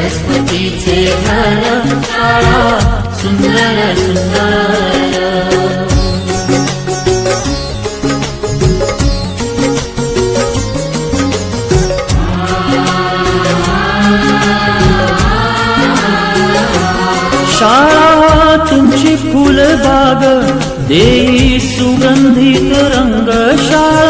सरस्वतीचे घर शाळा सुंदर सुंदर शाळा तुमची फुलबाग देई सुगंधित रंग शाळा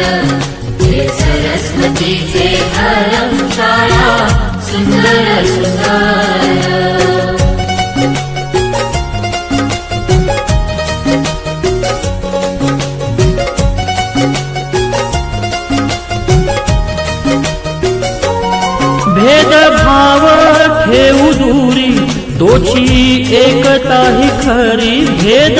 सरस्वतीचे घर शाळा सुंदर सुंदर। भेदभाव ठेवू दूरी तोची एकता ही खरी भेद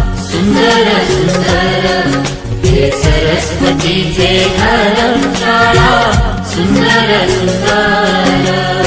सरस्वतीचे घर शाळा सुंदर सुंदर